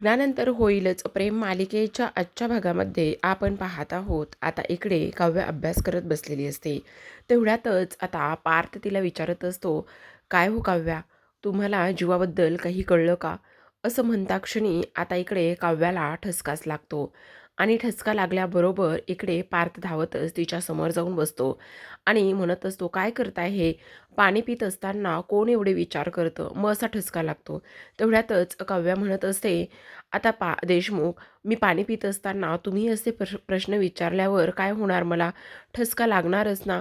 त्यानंतर होईलच. प्रेम मालिकेच्या आजच्या भागामध्ये आपण पाहत आहोत. आता इकडे काव्य अभ्यास करत बसलेली असते. तेवढ्यातच आता पार्थ तिला विचारत असतो काय हो काव्या? तुम्हाला जीवाबद्दल काही कळलं का? असं म्हणता क्षणी आता इकडे काव्याला ठसकाच लागतो. आणि ठसका लागल्याबरोबर इकडे पार्थ धावतच तिच्या समोर जाऊन बसतो. आणि म्हणत असतो काय करताय हे? पाणी पित असताना कोण एवढे विचार करतं? मग असा ठसका लागतो. तेवढ्यातच काव्या म्हणत असते आता पा देशमुख मी पाणी पित असताना तुम्ही असे प्र प्रश्न विचारल्यावर काय होणार मला? ठसका लागणारच ना?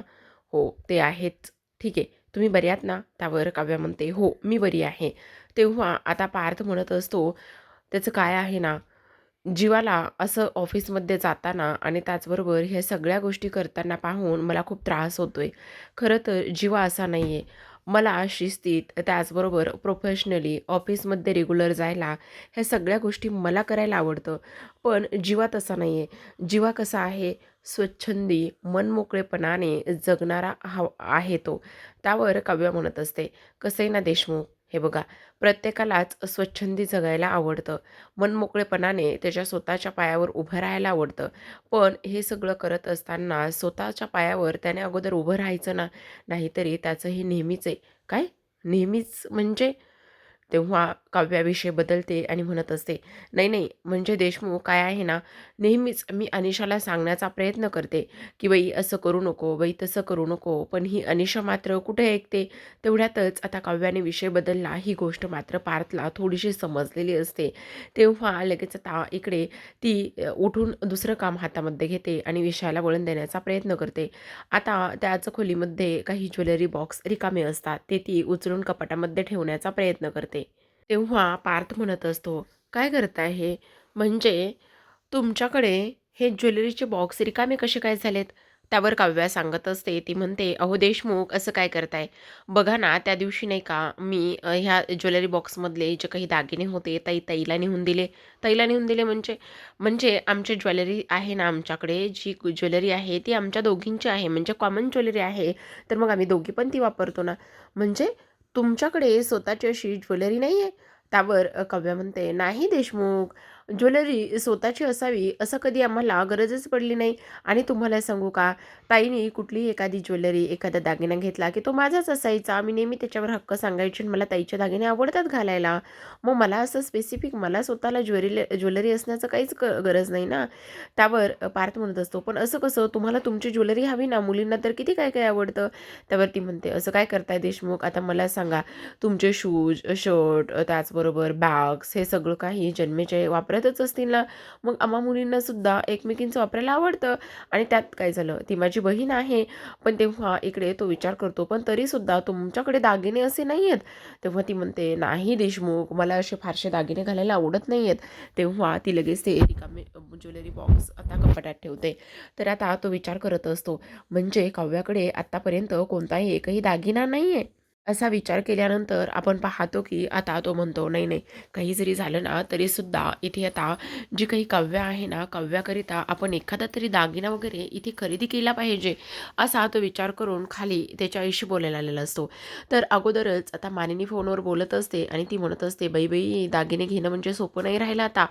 हो ते आहेच ठीक आहे तुम्ही बरे आहात ना? त्यावर काव्या म्हणते हो मी बरी आहे. तेव्हा आता पार्थ म्हणत असतो त्याचं काय आहे ना? जीवाला असं ऑफिसमध्ये जाताना आणि त्याचबरोबर ह्या सगळ्या गोष्टी करताना पाहून मला खूप त्रास होतो आहे खरं तर जीवा असा नाही आहे मला शिस्तीत त्याचबरोबर प्रोफेशनली ऑफिसमध्ये रेग्युलर जायला ह्या सगळ्या गोष्टी मला करायला आवडतं. पण जीवा तसा नाही आहे जीवा कसा आहे? स्वच्छंदी मनमोकळेपणाने जगणारा हा आहे तो. त्यावर काव्य म्हणत असते. कसं आहे ना देशमुख? हे बघा प्रत्येकालाच स्वच्छंदी जगायला आवडतं. मनमोकळेपणाने त्याच्या स्वतःच्या पायावर उभं राहायला आवडतं. पण हे सगळं करत असताना स्वतःच्या पायावर त्याने अगोदर उभं राहायचं ना नाहीतरी त्याचं हे नेहमीच आहे. काय? नेहमीच म्हणजे तेव्हा काव्याविषयी बदलते आणि म्हणत असते नाही नाही म्हणजे देशमुख काय आहे ना नेहमीच मी अनिशाला सांगण्याचा प्रयत्न करते की बाई असं करू नको बाई तसं करू नको पण ही अनिशा मात्र कुठे ऐकते? तेवढ्यातच आता काव्याने विषय बदलला ही गोष्ट मात्र पार्थला थोडीशी समजलेली असते. तेव्हा लगेच आता इकडे ती उठून दुसरं काम हातामध्ये घेते आणि विषयाला वळण देण्याचा प्रयत्न करते. आता त्याच खोलीमध्ये काही ज्वेलरी बॉक्स रिकामे असतात ते ती उचलून कपाटामध्ये ठेवण्याचा प्रयत्न करते. तेव्हा पार्थ म्हणत असतो काय करताय हे? म्हणजे तुमच्याकडे हे ज्वेलरीचे बॉक्स रिकामे कसे काय झालेत? त्यावर काव्या सांगत असते. ती म्हणते अहो देशमुख असं काय करताय? बघा ना त्या दिवशी नाही का मी ह्या ज्वेलरी बॉक्समधले जे काही दागिने होते ताई तैला नेऊन दिले. तैला नेऊन दिले म्हणजे म्हणजे आमची ज्वेलरी आहे ना आमच्याकडे जी ज्वेलरी आहे ती आमच्या दोघींची आहे. म्हणजे कॉमन ज्वेलरी आहे तर मग आम्ही दोघी पण ती वापरतो ना. म्हणजे तुमच्याकडे स्वतःची अशी ज्वेलरी नाही आहे त्यावर अ, काव्या म्हणते नाही देशमुख ज्वेलरी स्वतःची असावी असं कधी आम्हाला गरजच पडली नाही. आणि तुम्हाला सांगू का ताईने कुठलीही एखादी ज्वेलरी एखादा दागिना घेतला की तो माझाच असायचा. मी नेहमी त्याच्यावर हक्क सांगायची आणि मला ताईचे दागिने आवडतात घालायला. मग मला असं स्पेसिफिक मला स्वतःला ज्वेलरी ज्वेलरी असण्याचं काहीच क गरज नाही ना. त्यावर पार्थ म्हणत असतो पण असं कसं? तुम्हाला तुमची ज्वेलरी हवी ना? मुलींना तर किती काय काय आवडतं? त्यावर ती म्हणते असं काय करताय देशमुख? आता मला सांगा तुमचे शूज शर्ट त्याचबरोबर बॅग्स हे सगळं काही जन्मेचे वापर वापरतच असतील ना मग आम्हा मुलींना सुद्धा एकमेकींचं वापरायला आवडतं. आणि त्यात काय झालं ती माझी बहीण आहे पण तेव्हा इकडे तो विचार करतो पण तरीसुद्धा तुमच्याकडे दागिने असे नाही आहेत तेव्हा ती म्हणते नाही देशमुख मला असे फारसे दागिने घालायला आवडत नाही आहेत तेव्हा ती लगेच ते रिकामे ज्वेलरी बॉक्स आता कपाटात ठेवते. तर आता तो विचार करत असतो म्हणजे काव्याकडे आत्तापर्यंत कोणताही एकही दागिना नाही आहे असा विचार केल्यानंतर आपण पाहतो की आता तो म्हणतो नाही नाही काही जरी झालं ना तरीसुद्धा इथे आता जी काही काव्य आहे ना काव्याकरिता आपण एखादा तरी दागिना वगैरे इथे खरेदी केला पाहिजे असा तो विचार करून खाली त्याच्या आईशी बोलायला आलेला असतो. तर अगोदरच आता मानिनी फोनवर बोलत असते आणि ती म्हणत असते बाई बाई दागिने घेणं म्हणजे सोपं नाही राहिलं आता.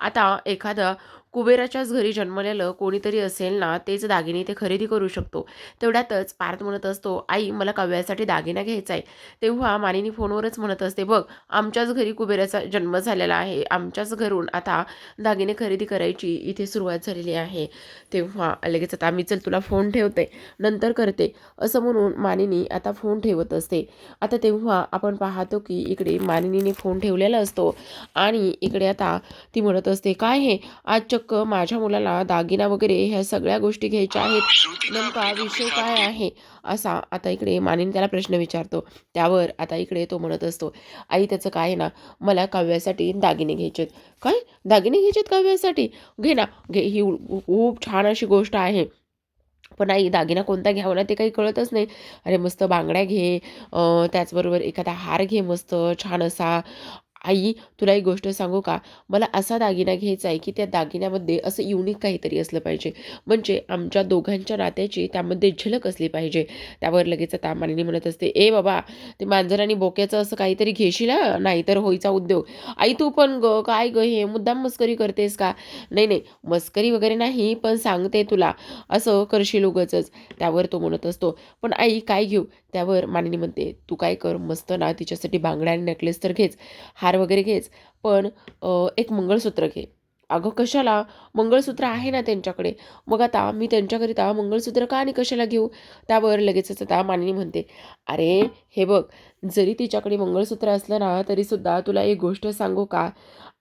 आता एखादं कुबेराच्याच घरी जन्मलेलं कोणीतरी असेल ना तेच दागिने ते खरेदी करू शकतो. तेवढ्यातच पार्थ म्हणत असतो आई मला काव्यासाठी दागिना घ्यायचा आहे. तेव्हा मानिनी फोनवरच म्हणत असते बघ आमच्याच घरी कुबेराचा जन्म झालेला आहे. आमच्याच घरून आता दागिने खरेदी करायची इथे सुरुवात झालेली आहे. तेव्हा लगेच आता मी चल तुला फोन ठेवते. नंतर करते. असं म्हणून मानिनी आता फोन ठेवत असते. आता तेव्हा आपण पाहतो की इकडे मानिनीने फोन ठेवलेला असतो आणि इकडे आता ती म्हणत असते काय हे? आज चक्क माझ्या मुलाला दागिना वगैरे ह्या सगळ्या गोष्टी घ्यायच्या आहेत. नेमका विषय काय आहे? असा आता इकडे मानेने त्याला प्रश्न विचारतो. त्यावर आता इकडे तो म्हणत असतो आई त्याचं काय आहे ना मला काव्यासाठी दागिने घ्यायचेत. काय? दागिने घ्यायचेत काव्यासाठी? घे ना घे ही खूप छान अशी गोष्ट आहे. पण आई दागिना कोणता घ्यावा ना ते काही कळतच नाही. अरे मस्त बांगड्या घे त्याचबरोबर एखादा हार घे मस्त छान असा. आई तुला एक गोष्ट सांगू का? मला असा दागिना घ्यायचा आहे की त्या दागिन्यामध्ये असं युनिक काहीतरी असलं पाहिजे. म्हणजे आमच्या दोघांच्या नात्याची त्यामध्ये झलक असली पाहिजे. त्यावर लगेच आता म्हणत असते ए बाबा ते मांजर आणि बोक्याचं असं काहीतरी घेशील नाहीतर होईचा उद्योग. आई तू पण ग काय ग हे? मुद्दाम मस्करी करतेस का? नाही नाही मस्करी वगैरे नाही पण सांगते तुला असं करशील उगचच. त्यावर तो म्हणत असतो पण आई काय घेऊ? त्यावर मालिनी म्हणते तू काय कर मस्त ना तिच्यासाठी बांगड्या आणि नेकलेस तर घेच हार वगैरे घेच पण एक मंगळसूत्र घे. अगं कशाला? मंगळसूत्र आहे ना त्यांच्याकडे. मग आता मी त्यांच्याकरिता मंगळसूत्र का आणि कशाला घेऊ? त्यावर लगेचच आता मानिनी म्हणते अरे हे बघ जरी तिच्याकडे मंगळसूत्र असलं ना तरीसुद्धा तुला एक गोष्ट सांगू का?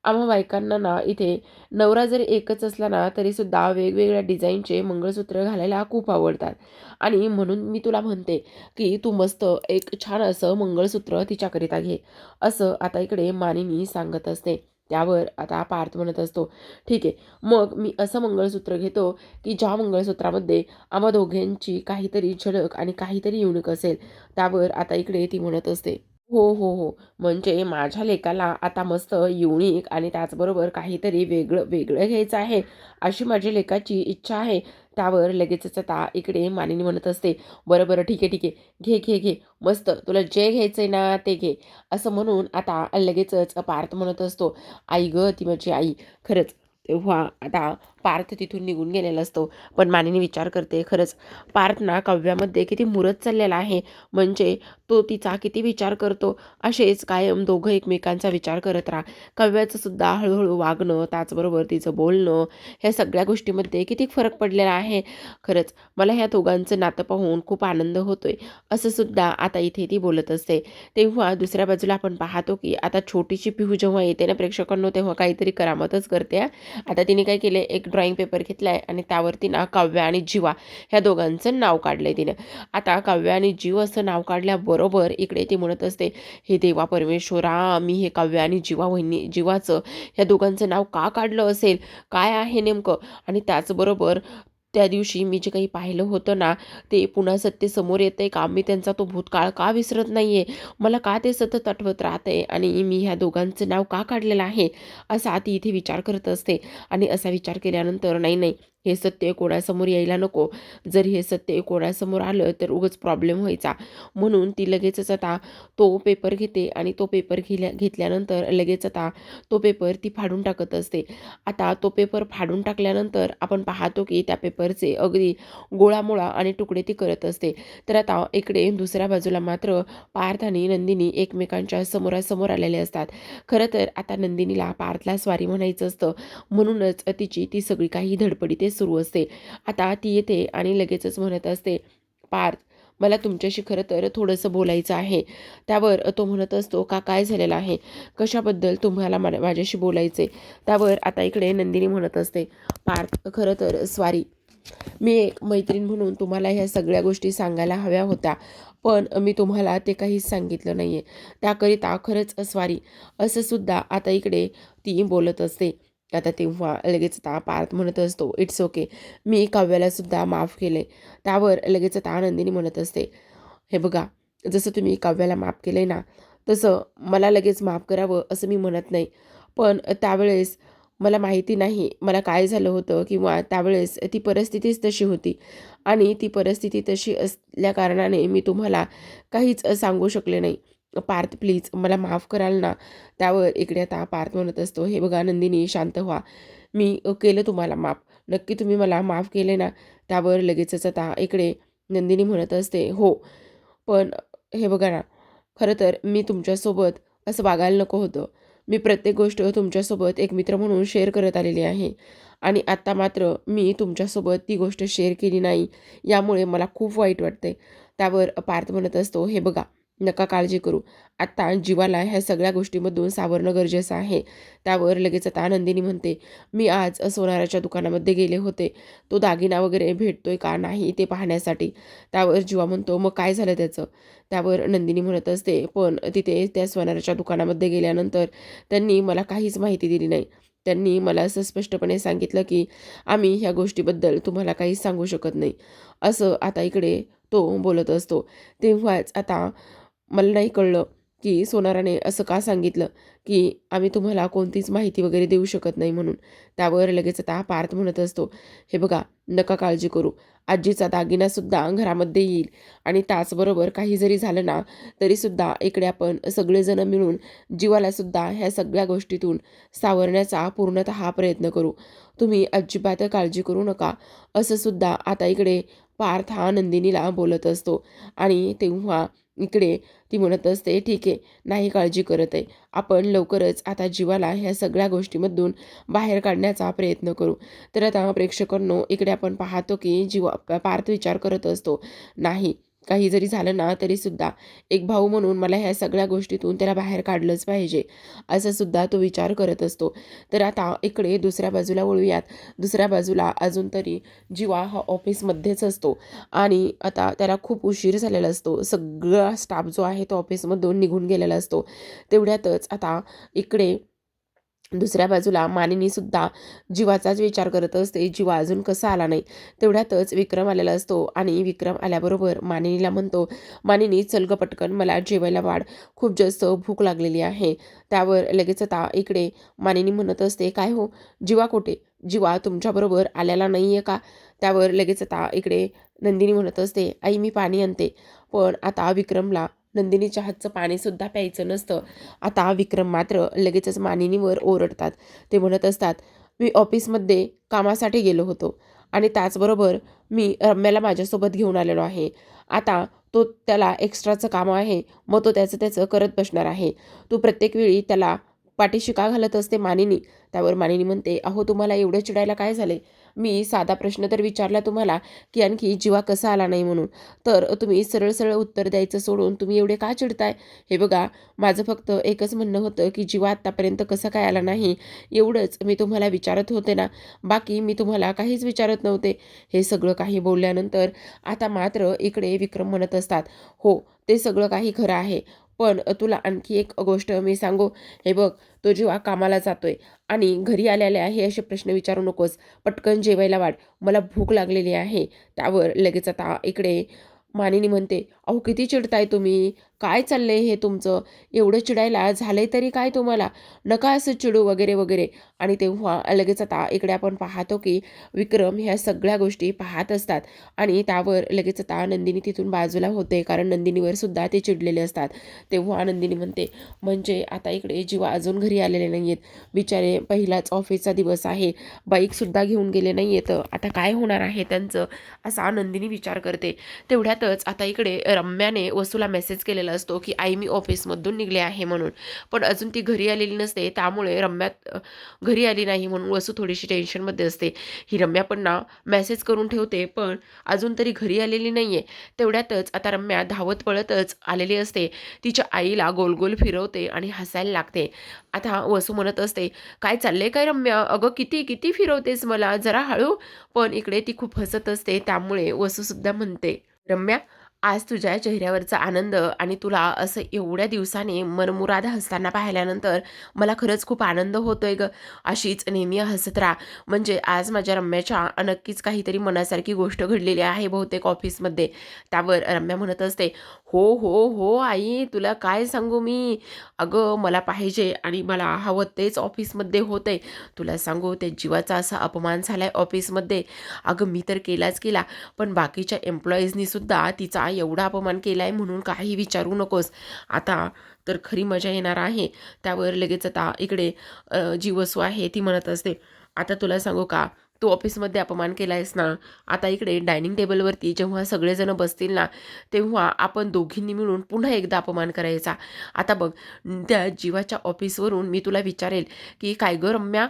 आम्हा बायकांना ना इथे नवरा जरी एकच असला ना तरीसुद्धा वेगवेगळ्या डिझाईनचे मंगळसूत्र घालायला खूप आवडतात. आणि म्हणून मी तुला म्हणते की तू मस्त एक छान असं मंगळसूत्र तिच्याकरिता घे. असं आता इकडे मानिनी सांगत असते. त्यावर आता पार्थ म्हणत असतो. ठीक आहे. मग मी असं मंगळसूत्र घेतो की ज्या मंगळसूत्रामध्ये आम्हा दोघांची काहीतरी झलक आणि काहीतरी युनिक असेल त्यावर आता इकडे ती म्हणत असते. हो हो हो. म्हणजे माझ्या लेकाला आता मस्त युनिक आणि त्याचबरोबर काहीतरी वेगळं वेगळं घ्यायचं आहे अशी माझ्या लेकाची इच्छा आहे. त्यावर लगेचच आता इकडे मानिनी म्हणत असते बरं बरं ठीक आहे ठीक आहे घे घे घे मस्त तुला जे घ्यायचं आहे ना ते घे. असं म्हणून आता लगेचच पार्थ म्हणत असतो आई ग ती माझी आई. खरंच तेव्हा आता पार्थ तिथून निघून गेलेला असतो. पण मानिनी विचार करते खरंच पार्थ ना काव्यामध्ये किती मुरत चाललेला आहे. म्हणजे तो तिचा किती विचार करतो असेच कायम दोघं एकमेकांचा विचार करत राहा. काव्याचं सुद्धा हळूहळू वागणं त्याचबरोबर तिचं बोलणं ह्या सगळ्या गोष्टीमध्ये किती फरक पडलेला आहे. खरंच मला ह्या दोघांचं नातं पाहून खूप आनंद होतोय. असं सुद्धा आता इथे ती बोलत असते. तेव्हा दुसऱ्या बाजूला आपण पाहतो की आता छोटीशी पिहू जेव्हा येते ना प्रेक्षकांनो तेव्हा काहीतरी करामतच करते आता तिने काय केले एक ड्रॉइंग पेपर घेतलाय आणि त्यावरती ना काव्य आणि जीवा ह्या दोघांचं नाव काढलं आहे तिने. आता काव्य आणि जीव असं नाव काढल्याबरोबर इकडे ती म्हणत असते हे देवा परमेश्वरा मी हे काव्य आणि जीवा वहिनी जीवाचं ह्या दोघांचं नाव का काढलं असेल? काय आहे नेमकं? आणि त्याचबरोबर त्या दिवशी मी जे काही पाहिलं होतं ना ते पुन्हा सत्य समोर आहे का मी त्यांचा तो भूतकाळ का विसरत नाही आहे मला का ते सतत आठवत राहते आणि मी ह्या दोघांचं नाव का काढलेलं आहे? असा ती इथे विचार करत असते. आणि असा विचार केल्यानंतर नाही नाही हे सत्य कोणासमोर यायला नको. जर हे सत्य कोणासमोर आलं तर उगच प्रॉब्लेम व्हायचा. म्हणून ती लगेचच आता तो पेपर घेते आणि तो पेपर घेल्या घेतल्यानंतर लगेच आता तो पेपर ती फाडून टाकत असते. आता तो पेपर फाडून टाकल्यानंतर आपण पाहतो की त्या पेपरचे अगदी गोळामोळा आणि तुकडे ती करत असते. तर आता इकडे दुसऱ्या बाजूला मात्र पार्थ आणि नंदिनी एकमेकांच्या समोरासमोर आलेले असतात. खरं तर आता नंदिनीला पार्थला स्वारी म्हणायचं असतं. म्हणूनच तिची ती सगळी काही धडपडी ते सुरू असते. आता ती येते आणि लगेचच म्हणत असते पार्थ मला तुमच्याशी खरं तर थोडंसं बोलायचं आहे. त्यावर तो म्हणत असतो का काय झालेलं आहे? कशाबद्दल तुम्हाला मला माझ्याशी बोलायचे त्यावर आता इकडे नंदिनी म्हणत असते पार्थ खरं तर स्वारी मी एक मैत्रीण म्हणून तुम्हाला ह्या सगळ्या गोष्टी सांगायला हव्या होत्या पण मी तुम्हाला ते काहीच सांगितलं नाही आहे त्याकरिता खरंच स्वारी असं सुद्धा आता इकडे ती बोलत असते. आता तेव्हा लगेच आता पार्थ म्हणत असतो इट्स ओके मी काव्याला सुद्धा माफ केले त्यावर लगेच आता आनंदिनी म्हणत असते हे बघा जसं तुम्ही काव्याला माफ केलं ना तसं मला लगेच माफ करावं असं मी म्हणत नाही. पण त्यावेळेस मला माहिती नाही मला काय झालं होतं किंवा त्यावेळेस ती परिस्थितीच तशी होती. आणि ती परिस्थिती तशी असल्या कारणाने मी तुम्हाला काहीच सांगू शकले नाही. पार्थ प्लीज मला माफ कराल ना. त्यावर इकडे आता पार्थ म्हणत असतो हे बघा नंदिनी शांत व्हा. मी केलं तुम्हाला माफ. नक्की तुम्ही मला माफ केले ना. त्यावर लगेचच आता इकडे नंदिनी म्हणत असते हो पण हे बघा ना खरं तर मी तुमच्यासोबत असं वागायला नको होतं. मी प्रत्येक गोष्ट तुमच्यासोबत एक मित्र म्हणून शेअर करत आलेली आहे. आणि आत्ता मात्र मी तुमच्यासोबत ती गोष्ट शेअर केली नाही यामुळे मला खूप वाईट वाटते त्यावर पार्थ म्हणत असतो हे बघा नका काळजी करू. आत्ता जीवाला ह्या सगळ्या गोष्टीमधून सावरणं गरजेचं आहे. त्यावर लगेच आता नंदिनी म्हणते मी आज सोनाराच्या दुकानामध्ये गेले होते. तो दागिना वगैरे भेटतोय का नाही ते पाहण्यासाठी. त्यावर जीवा म्हणतो मग काय झालं त्याचं? त्यावर नंदिनी म्हणत असते पण तिथे त्या सोनाराच्या दुकानामध्ये गेल्यानंतर त्यांनी मला काहीच माहिती दिली नाही. त्यांनी मला असं स्पष्टपणे सांगितलं की आम्ही ह्या गोष्टीबद्दल तुम्हाला काहीच सांगू शकत नाही. असं आता इकडे तो बोलत असतो. तेव्हाच आता मला नाही कळलं की सोनाराने असं का सांगितलं की आम्ही तुम्हाला कोणतीच माहिती वगैरे देऊ शकत नाही म्हणून. त्यावर लगेच आता पार्थ म्हणत असतो हे बघा नका काळजी करू. आजीचा दागिनासुद्धा घरामध्ये येईल आणि त्याचबरोबर काही जरी झालं ना तरीसुद्धा इकडे आपण सगळेजण मिळून जीवालासुद्धा ह्या सगळ्या गोष्टीतून सावरण्याचा पूर्णतः प्रयत्न करू. तुम्ही अजिबात काळजी करू नका. असंसुद्धा आता इकडे पार्थ हा नंदिनीला बोलत असतो आणि तेव्हा इकडे. ती म्हणत असते ठीक आहे नाही काळजी करत आहे. आपण लवकरच आता जीवाला ह्या सगळ्या गोष्टीमधून बाहेर काढण्याचा प्रयत्न करू. तर आता प्रेक्षकांनो इकडे आपण पाहतो की जीवा पार्थ विचार करत असतो नाही काही जरी झालं ना तरीसुद्धा एक भाऊ म्हणून मला ह्या सगळ्या गोष्टीतून त्याला बाहेर काढलंच पाहिजे असं सुद्धा तो विचार करत असतो. तर आता इकडे दुसऱ्या बाजूला वळूयात. दुसऱ्या बाजूला अजून तरी जीवा हा ऑफिसमध्येच असतो आणि आता त्याला खूप उशीर झालेला असतो. सगळा स्टाफ जो आहे तो ऑफिसमधून निघून गेलेला असतो. तेवढ्यातच आता इकडे दुसऱ्या बाजूला मानिनीसुद्धा जीवाचाच विचार करत असते जीवा अजून कसा आला नाही? तेवढ्यातच विक्रम आलेला असतो आणि विक्रम आल्याबरोबर मानिनीला म्हणतो मानिनी चलग पटकन मला जेवायला वाढ. खूप जास्त भूक लागलेली आहे. त्यावर लगेच आता इकडे मानिनी म्हणत असते काय हो? जीवा कुठे? जीवा तुमच्याबरोबर आलेला नाही आहे का? त्यावर लगेच आता इकडे नंदिनी म्हणत असते आई मी पाणी आणते. पण आता विक्रमला नंदिनीच्या हातचं पाणीसुद्धा प्यायचं नसतं. आता विक्रम मात्र लगेचच मानिनीवर ओरडतात. ते म्हणत असतात मी ऑफिसमध्ये कामासाठी गेलो होतो आणि त्याचबरोबर मी रम्याला माझ्यासोबत घेऊन आलेलो आहे. आता तो त्याला एक्स्ट्राचं काम आहे मग तो त्याचं त्याचं करत बसणार आहे. तू प्रत्येक वेळी त्याला पाठीशी का घालत असते मानिनी? त्यावर मानिनी म्हणते अहो तुम्हाला एवढं चिडायला काय झाले मी साधा प्रश्न तर विचारला तुम्हाला की आणखी जीवा कसा आला नाही म्हणून. तर तुम्ही सरळ सरळ उत्तर द्यायचं सोडून तुम्ही एवढे का चिडताय? हे बघा माझं फक्त एकच म्हणणं होतं की जीवा आत्तापर्यंत कसं काय आला नाही एवढंच मी तुम्हाला विचारत होते ना. बाकी मी तुम्हाला काहीच विचारत नव्हते. हे सगळं काही बोलल्यानंतर आता मात्र इकडे विक्रम म्हणत असतात हो ते सगळं काही खरं आहे. पण तुला आणखी एक गोष्ट मी सांगू. हे बघ तो जेव्हा कामाला जातोय आणि घरी आलेले आहे असे प्रश्न विचारू नकोस. पटकन जेवायला वाढ. मला भूक लागलेली आहे. त्यावर लगेच आता इकडे मानिनी म्हणते अहो किती चिडताय तुम्ही? काय चाललं आहे हे तुमचं? एवढं चिडायला झालंय तरी काय तुम्हाला? नका असं चिडू वगैरे वगैरे. आणि तेव्हा लगेच आता इकडे आपण पाहतो की विक्रम ह्या सगळ्या गोष्टी पाहत असतात. आणि त्यावर लगेच आता नंदिनी तिथून बाजूला होते. कारण नंदिनीवर सुद्धा ते चिडलेले असतात. तेव्हा नंदिनी म्हणते म्हणजे आता इकडे जीवा अजून घरी आलेले नाही आहेत बिचारे पहिलाच ऑफिसचा दिवस आहे. बाईकसुद्धा घेऊन गेले नाही आहेत आता काय होणार आहे त्यांचं? असा नंदिनी विचार करते. तेवढ्यातच आता इकडे रम्याने वसूला मेसेज केलेला असतो की आई मी ऑफिसमधून निघले आहे म्हणून. पण अजून ती घरी आलेली नसते त्यामुळे रम्यात घरी आली नाही म्हणून वसू थोडीशी टेन्शनमध्ये असते. ही रम्या पण ना मेसेज करून ठेवते पण अजून तरी घरी आलेली नाही आहे तेवढ्यातच आता रम्या धावत पळतच आलेली असते. तिच्या आईला गोल गोल फिरवते आणि हसायला लागते. आता वसू म्हणत असते काय चालले काय रम्या? अगं किती किती फिरवतेस मला? जरा हळू. पण इकडे ती खूप हसत असते त्यामुळे वसूसुद्धा म्हणते रम्या आज तुझ्या चेहऱ्यावरचा आनंद आणि तुला असं एवढ्या दिवसाने मनमुराद हसताना पाहिल्यानंतर मला खरंच खूप आनंद होतोय ग. अशीच नेहमी हसत राहा. म्हणजे आज माझ्या रम्याच्या नक्कीच काहीतरी मनासारखी गोष्ट घडलेली आहे बहुतेक ऑफिसमध्ये त्यावर रम्या म्हणत असते हो हो हो आई तुला काय सांगू मी? अगं मला पाहिजे आणि मला हवं तेच ऑफिसमध्ये होते तुला सांगू त्या जीवाचा असा अपमान झाला आहे ऑफिसमध्ये. अगं मी तर केलाच केला पण बाकीच्या एम्प्लॉईजनीसुद्धा तिचा एवढा अपमान केला आहे म्हणून काही विचारू नकोस. आता तर खरी मजा येणार आहे. त्यावर लगेच आता इकडे जीवसू आहे ती म्हणत असते आता तुला सांगू का? तू ऑफिसमध्ये अपमान केला आहेस ना आता इकडे डायनिंग टेबलवरती जेव्हा सगळेजण बसतील ना तेव्हा आपण दोघींनी मिळून पुन्हा एकदा अपमान करायचा. आता बघ त्या जीवाच्या ऑफिसवरून मी तुला विचारेल की काय गं रम्या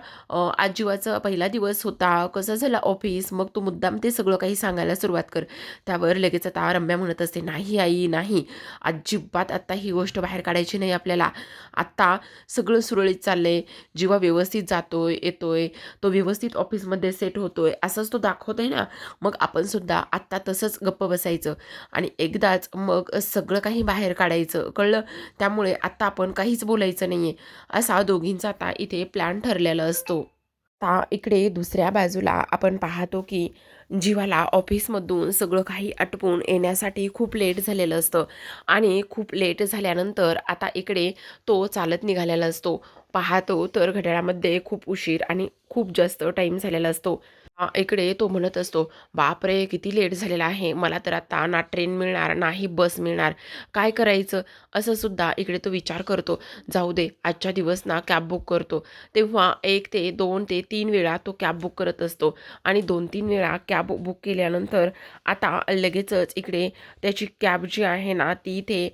आज जीवाचा पहिला दिवस होता कसं झालं ऑफिस? मग तू मुद्दाम ते सगळं काही सांगायला सुरुवात कर. त्यावर लगेच आता रम्या म्हणत असते नाही आई नाही. अजिबात आत्ता ही गोष्ट बाहेर काढायची नाही आपल्याला. आत्ता सगळं सुरळीत चाललंय. जीवा व्यवस्थित जातोय येतोय. तो व्यवस्थित ऑफिसमध्ये सेट होतोय असंच तो दाखवतोय ना मग आपण सुद्धा आत्ता तसंच गप्प बसायचं. आणि एकदाच मग सगळं काही बाहेर काढायचं कळलं? त्यामुळे आत्ता आपण काहीच बोलायचं नाही आहे असा दोघींचा आता इथे प्लॅन ठरलेला असतो. आता इकडे दुसऱ्या बाजूला आपण पाहतो की जीवाला ऑफिसमधून सगळं काही आटपून येण्यासाठी खूप लेट झालेलं असतं. आणि खूप लेट झाल्यानंतर आता इकडे तो चालत निघालेला असतो. पाहतो तर घड्याळामध्ये खूप उशीर आणि खूप जास्त टाईम झालेला असतो. आ, इकडे तो म्हणत असतो बापरे किती लेट झालेला आहे. मला तर आता ना ट्रेन मिळणार नाही बस मिळणार. काय करायचं? असं सुद्धा इकडे तो विचार करतो. जाऊ दे आजच्या दिवस ना कॅब बुक करतो. तेव्हा एक ते दोन ते तीन वेळा तो कॅब बुक करत असतो. आणि दोन तीन वेळा कॅब बुक केल्यानंतर आता लगेचच इकडे त्याची कॅब जी आहे ना ती ते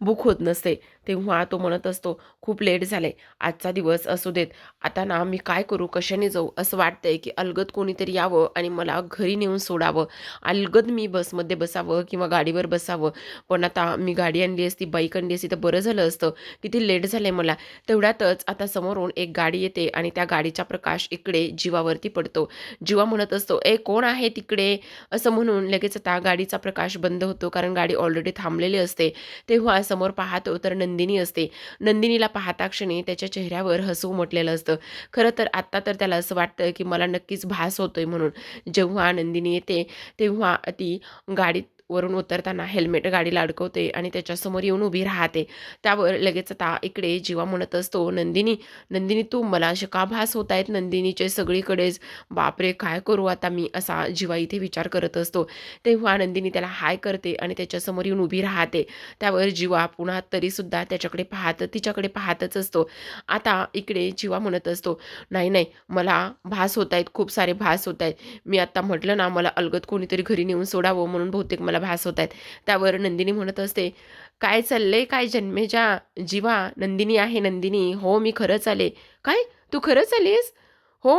बुक होत नसते. तेव्हा तो म्हणत असतो खूप लेट झाले आजचा दिवस असू देत. आता ना मी काय करू कशाने जाऊ? असं वाटतंय की अलगद कोणीतरी यावं आणि मला घरी नेऊन सोडावं. अलगद मी बसमध्ये बसावं किंवा गाडीवर बसावं. पण आता मी गाडी आणली असती बाईक आणली असती तर बरं झालं असतं. किती लेट झालंय मला. तेवढ्यातच आता समोरून एक गाडी येते आणि त्या गाडीचा प्रकाश इकडे जीवावरती पडतो. जीवा म्हणत असतो ए कोण आहे तिकडे? असं म्हणून लगेच आता गाडीचा प्रकाश बंद होतो कारण गाडी ऑलरेडी थांबलेली असते. तेव्हा समोर पाहतो तर नंदिनी असते. नंदिनीला पाहता क्षणी त्याच्या चेहऱ्यावर हसू उमटलेलं असतं. खरं तर आत्ता तर त्याला असं वाटतं की मला नक्कीच भास होतोय म्हणून. जेव्हा नंदिनी येते तेव्हा ती गाडीत वरून उतरताना हेल्मेट गाडीला अडकवते आणि त्याच्यासमोर येऊन उभी राहते. त्यावर लगेच आता इकडे जीवा म्हणत असतो नंदिनी नंदिनी तू मला असे का भास होत आहेत नंदिनीचे सगळीकडेच बापरे काय करू आता मी? असा जीवा इथे विचार करत असतो. तेव्हा नंदिनी त्याला हाय करते आणि त्याच्यासमोर येऊन उभी राहते. त्यावर जीवा पुन्हा तरीसुद्धा त्याच्याकडे पाहत तिच्याकडे पाहतच असतो. आता इकडे जीवा म्हणत असतो नाही नाही मला भास होत आहेत खूप सारे भास होत आहेत मी आत्ता म्हटलं ना मला अलगत कोणीतरी घरी नेऊन सोडावं म्हणून बहुतेक मला भास होत आहेत. त्यावर नंदिनी म्हणत असते काय चाललंय? काय जन्मेजा जीवा? नंदिनी आहे नंदिनी. हो मी खरंच आले. काय? तू खरंच आलीस हो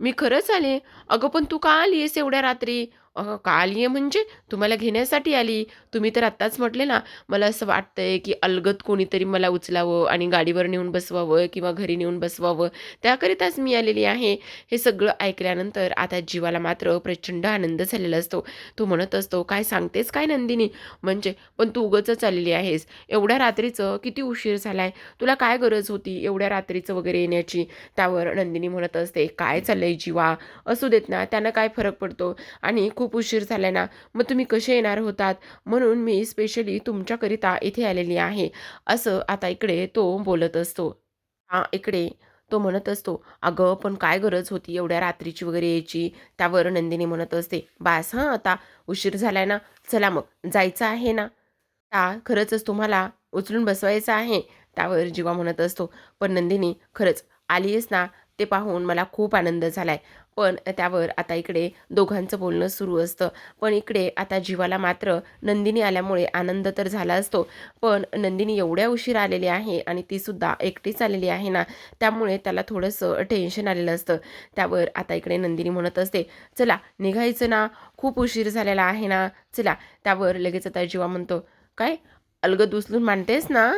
मी खरंच आले. अगं पण तू का आली आहेस एवढ्या रात्री? का आली आहे म्हणजे? तुम्हाला घेण्यासाठी आली. तुम्ही तर आत्ताच म्हटले ना मला असं वाटतं आहे की अलगत कोणीतरी मला उचलावं आणि गाडीवर नेऊन बसवावं किंवा घरी नेऊन बसवावं. त्याकरिताच मी आलेली आहे. हे सगळं ऐकल्यानंतर आता जीवाला मात्र प्रचंड आनंद झालेला असतो. तो म्हणत असतो काय सांगतेस काय नंदिनी? म्हणजे पण तू उगच आलेली आहेस. एवढ्या रात्रीचं किती उशीर झाला आहे तुला काय गरज होती एवढ्या रात्रीचं वगैरे येण्याची? त्यावर नंदिनी म्हणत असते काय चाललंय जीवा? असू देत ना त्यानं काय फरक पडतो? आणि खूप उशीर झालाय ना मग तुम्ही कसे येणार होतात? म्हणून मी स्पेशली तुमच्याकरिता इथे आलेली आहे. असं आता इकडे तो बोलत असतो. हा इकडे. तो म्हणत असतो अगं पण काय गरज होती एवढ्या रात्रीची वगैरे यायची? त्यावर नंदिनी म्हणत असते बास हां आता उशीर झालाय ना चला मग जायचं आहे ना? आता खरंचच तुम्हाला उचलून बसवायचं आहे? त्यावर जीवा म्हणत असतो. पण नंदिनी खरंच आली आहेस ना? ते पाहून मला खूप आनंद झालाय. पण त्यावर आता इकडे दोघांचं बोलणं सुरू असतं. पण इकडे आता जीवाला मात्र नंदिनी आल्यामुळे आनंद तर झाला असतो. पण नंदिनी एवढ्या उशीर आलेली आहे आणि तीसुद्धा एकटीच आलेली आहे ना त्यामुळे त्याला थोडंसं टेन्शन आलेलं असतं. त्यावर आता इकडे नंदिनी म्हणत असते चला निघायचं ना. खूप उशीर झालेला आहे ना. चला. त्यावर लगेच आता जीवा म्हणतो काय? अलगद उचलून मांडतेस ना?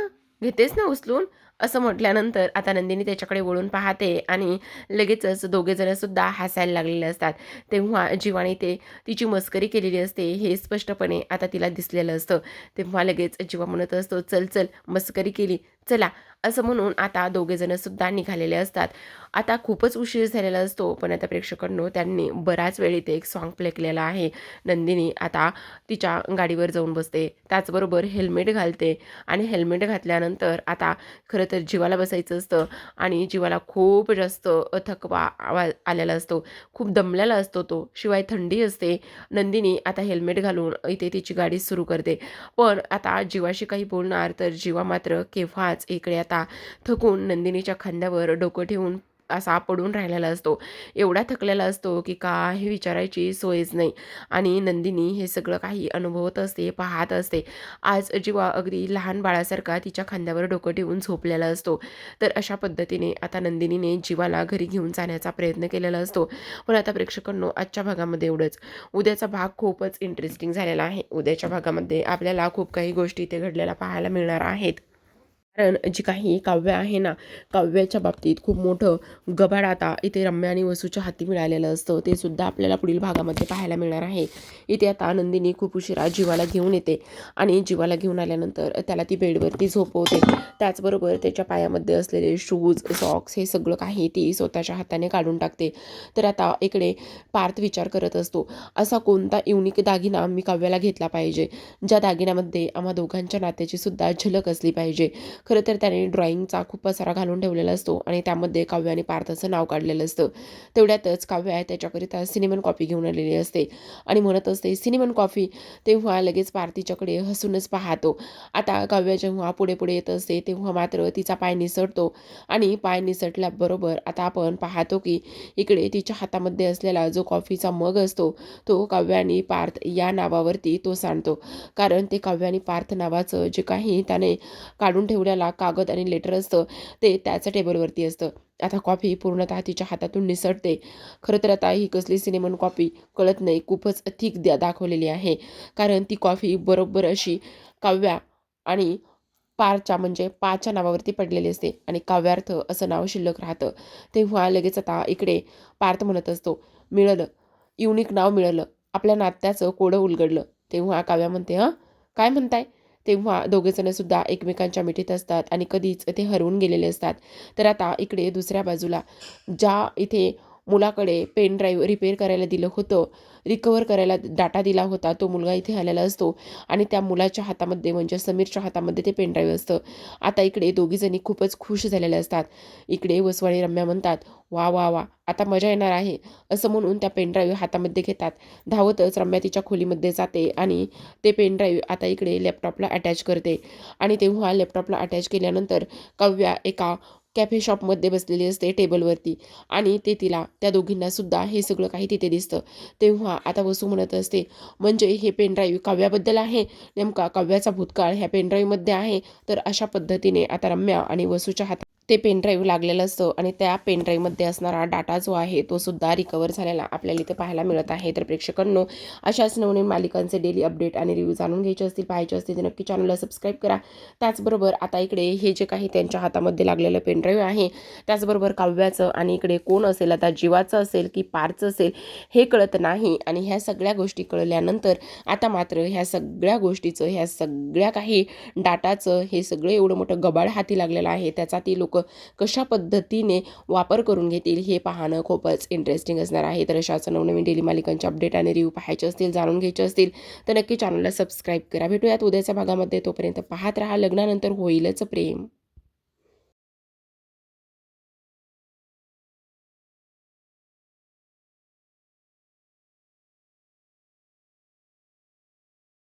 घेतेस ना उचलून? असं म्हटल्यानंतर आता नंदिनी त्याच्याकडे वळून पाहते आणि लगेचच दोघेजणंसुद्धा हसायला लागलेले असतात. तेव्हा जीवाने ते तिची मस्करी केलेली असते हे स्पष्टपणे आता तिला दिसलेलं असतं. तेव्हा लगेच जीवा म्हणत असतो चल चल मस्करी केली. चला असं म्हणून आता दोघेजणंसुद्धा निघालेले असतात. आता खूपच उशीर झालेला असतो पण आता प्रेक्षकांनो त्यांनी बराच वेळ इथे एक सॉन्ग प्ले केलेला आहे. नंदिनी आता तिच्या गाडीवर जाऊन बसते त्याचबरोबर हेल्मेट घालते आणि हेल्मेट घातल्यानंतर आता खरं तर जीवाला बसायचं असतं आणि जीवाला खूप जास्त थकवा आवा आलेला असतो. खूप दमलेला असतो तो शिवाय थंडी असते. नंदिनी आता हेल्मेट घालून इथे तिची गाडी सुरू करते. पण आता जीवाशी काही बोलणार तर जीवा मात्र केव्हा केव्हाच इकडे आता थकून नंदिनीच्या खांद्यावर डोकं ठेवून असा पडून राहिलेला असतो. एवढा थकलेला असतो की काही विचारायची सोयच नाही. आणि नंदिनी हे सगळं काही अनुभवत असते पाहत असते. आज जीवा अगदी लहान बाळासारखा तिच्या खांद्यावर डोकं ठेवून झोपलेला असतो तर अशा पद्धतीने आता नंदिनीने जीवाला घरी घेऊन जाण्याचा प्रयत्न केलेला असतो. पण आता प्रेक्षकांनो आजच्या भागामध्ये एवढंच. उद्याचा भाग खूपच इंटरेस्टिंग झालेला आहे. उद्याच्या भागामध्ये आपल्याला खूप काही गोष्टी इथे घडलेल्या पाहायला मिळणार आहेत. कारण जी काही काव्य आहे ना काव्याच्या बाबतीत खूप मोठं गबाड आता इथे रम्या आणि वसूच्या हाती मिळालेलं असतं. ते सुद्धा आपल्याला पुढील भागामध्ये पाहायला मिळणार आहे. इथे आता आनंदीनी खूप उशिरा जीवाला घेऊन येते आणि जीवाला घेऊन आल्यानंतर त्याला ती बेडवरती झोपवते. त्याचबरोबर त्याच्या पायामध्ये असलेले शूज सॉक्स हे सगळं काही ती स्वतःच्या हाताने काढून टाकते. तर आता इकडे पार्थ विचार करत असतो असा कोणता युनिक दागिना मी काव्याला घेतला पाहिजे? ज्या दागिन्यामध्ये आम्हा दोघांच्या नात्याची सुद्धा झलक असली पाहिजे. खरं तर त्याने ड्रॉइंगचा खूप पसारा घालून ठेवलेला असतो आणि त्यामध्ये काव्य आणि पार्थाचं नाव काढलेलं असतं. तेवढ्यातच काव्य आहे त्याच्याकरिता सिनेमन कॉफी घेऊन आलेली असते. आणि म्हणत असते सिनेमन कॉफी तेव्हा लगेच पार्थिच्याकडे हसूनच पाहतो. आता काव्य जेव्हा पुढे पुढे येत असते तेव्हा मात्र तिचा पाय निसटतो. आणि पाय निसटल्याबरोबर आता आपण पाहतो की इकडे तिच्या हातामध्ये असलेला जो कॉफीचा मग असतो तो काव्य आणि पार्थ या नावावरती तो सांडतो. कारण ते काव्य आणि पार्थ नावाचं जे काही त्याने काढून आपल्याला कागद आणि लेटर असतं ते त्याचं टेबलवरती असतं. आता कॉफी पूर्णतः तिच्या हातातून निसटते. खरं तर आता ही कसली सिनेमन कॉफी कळत नाही खूपच थिक द्या दाखवलेली आहे. कारण ती कॉफी बरोबर अशी काव्या आणि पारच्या म्हणजे पाच्या नावावरती पडलेली असते आणि काव्यार्थ असं नाव शिल्लक राहतं. तेव्हा लगेच आता इकडे पार्थ म्हणत असतो मिळलं. युनिक नाव मिळालं. आपल्या नात्याचं कोडं उलगडलं. तेव्हा काव्या म्हणते हां? काय म्हणताय? तेव्हा दोघेजणंसुद्धा एकमेकांच्या मिठीत असतात आणि कधीच ते हरवून गेलेले असतात. तर आता इकडे दुसऱ्या बाजूला ज्या इथे मुलाकडे पेन ड्राईव्ह रिपेअर करायला दिलं होतं. रिकवर करायला डाटा दिला होता. तो मुलगा इथे आलेला असतो. आणि त्या मुलाच्या हातामध्ये म्हणजे समीरच्या हातामध्ये ते पेन ड्राईव्ह असतं. आता इकडे दोघीजणी खूपच खुश झालेल्या असतात. इकडे वसवाणी रम्या म्हणतात वा वा वा आता मजा येणार आहे. असं म्हणून त्या पेनड्राईव्ह हातामध्ये घेतात. धावतच रम्या तिच्या खोलीमध्ये जाते आणि ते पेनड्राईव्ह आता इकडे लॅपटॉपला अटॅच करते. आणि तेव्हा लॅपटॉपला अटॅच केल्यानंतर कव्या एका कॅफे शॉपमध्ये बसलेली असते टेबलवरती आणि ते तिला त्या दोघींनासुद्धा हे सगळं काही तिथे दिसतं. तेव्हा आता वसू म्हणत असते म्हणजे हे पेनड्राईव्ह काव्याबद्दल आहे? नेमका काव्याचा भूतकाळ ह्या पेनड्राईव्हमध्ये आहे? तर अशा पद्धतीने आता रम्या आणि वसूच्या हातात ते पेनड्राईव्ह लागलेलं असतं आणि त्या पेनड्राईव्हमध्ये असणारा डाटा जो आहे तो सुद्धा रिकवर झालेला आपल्याला इथे पाहायला मिळत आहे. तर प्रेक्षकांनो अशाच नवनवीन मालिकांचे डेली अपडेट आणि रिव्ह्यू जाणून घ्यायचे असतील पाहायचे असतील तर नक्की चॅनलला सबस्क्राईब करा. त्याचबरोबर आता इकडे हे जे काही त्यांच्या हातामध्ये लागलेलं पेनड्राईव्ह आहे त्याचबरोबर काव्याचं आणि इकडे कोण असेल आता जीवाचं असेल की पारचं असेल हे कळत नाही. आणि ह्या सगळ्या गोष्टी कळल्यानंतर आता मात्र ह्या सगळ्या गोष्टीचं ह्या सगळ्या काही डाटाचं हे सगळं एवढं मोठं गबाळ हाती लागलेलं आहे. त्याचा ती लोक लोक कशा पद्धतीने वापर करून घेतील हे पाहणं खूपच इंटरेस्टिंग असणार आहे. तर अशाच नवनवीन डेली मालिकांचे अपडेट आणि रिव्ह्यू पाहायचे असतील जाणून घ्यायचे असतील तर नक्की चॅनलला सबस्क्राईब करा. भेटूयात उद्याच्या भागामध्ये. तोपर्यंत पाहत राहा. लग्नानंतर होईलच प्रेम.